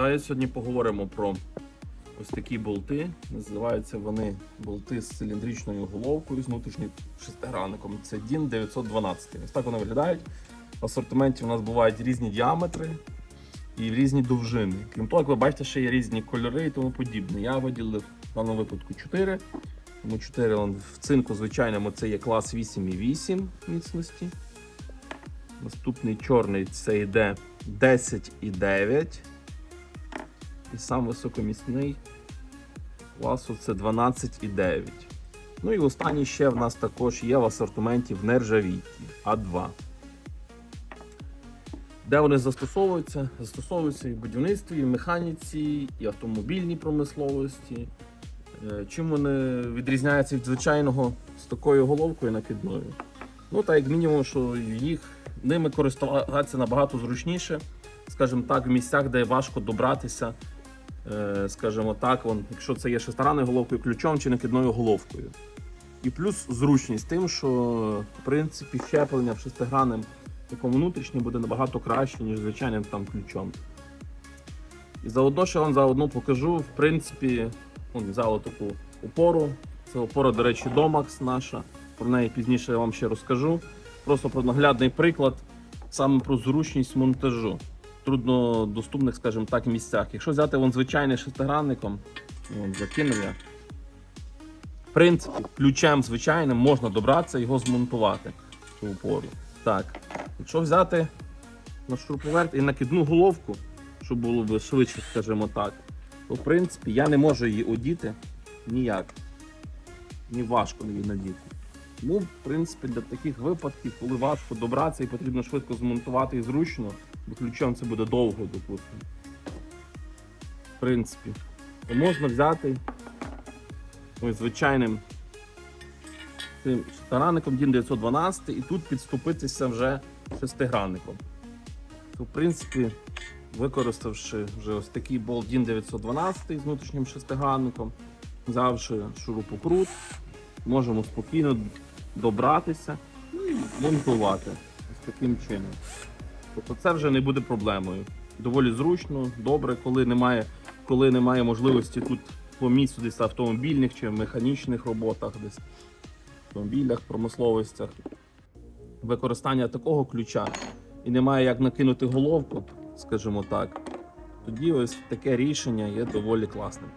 Давай сьогодні поговоримо про ось такі болти. Називаються вони болти з циліндричною головкою з внутрішнім шестигранником. Це DIN 912. Ось так вони виглядають. В асортименті у нас бувають різні діаметри і різні довжини. Крім того, як ви бачите, ще є різні кольори і тому подібне. Я виділив в даному випадку 4. Тому 4 в цинку звичайному це є клас 8,8 міцності. Наступний чорний це йде 10,9. І сам високомісний класу це 12,9. Ну і останній ще в нас також є в асортименті в нержавійці А2. Де вони застосовуються? Застосовуються і в будівництві, і в механіці, і автомобільній промисловості. Е, Чим вони відрізняються від звичайного з такою головкою накидною? Ну, так як мінімум, що їх ними користуватися набагато зручніше, скажімо так, в місцях, де важко добратися, скажімо так, вон, якщо це є шестиранною головкою, ключом чи накидною головкою. І плюс зручність тим, що в принципі щеплення в шестигранним такому внутрішньому буде набагато краще, ніж звичайним там ключом. І заодно ще вам заодно покажу, в принципі, ну, взяли таку опору. Це опора, до речі, Domax наша. Про неї пізніше я вам ще розкажу. Просто про наглядний приклад, саме про зручність монтажу труднодоступних, скажімо так, місцях. Якщо взяти вон звичайний шестигранником, вон, закинув я. В принципі, ключем звичайним можна добратися його змонтувати цю опору. Так. Якщо взяти на шуруповерт і накидну головку, щоб було б швидше, скажімо так, то в принципі я не можу її одіти ніяк. Ні важко її надіти. Тому, в принципі, для таких випадків, коли важко добратися і потрібно швидко змонтувати і зручно, бо ключом це буде довго, допустимо. В принципі, то можна взяти ось звичайним цим шестигранником DIN 912 і тут підступитися вже шестигранником. То, в принципі, використавши вже ось такий болт DIN 912 з внутрішнім шестигранником, взявши шурупокрут, можемо спокійно добратися і монтувати ось таким чином. Тобто це вже не буде проблемою. Доволі зручно, добре, коли немає, коли немає можливості тут по місцю десь автомобільних чи механічних роботах, десь автомобілях, промисловостях. Використання такого ключа і немає як накинути головку, скажімо так, тоді ось таке рішення є доволі класним.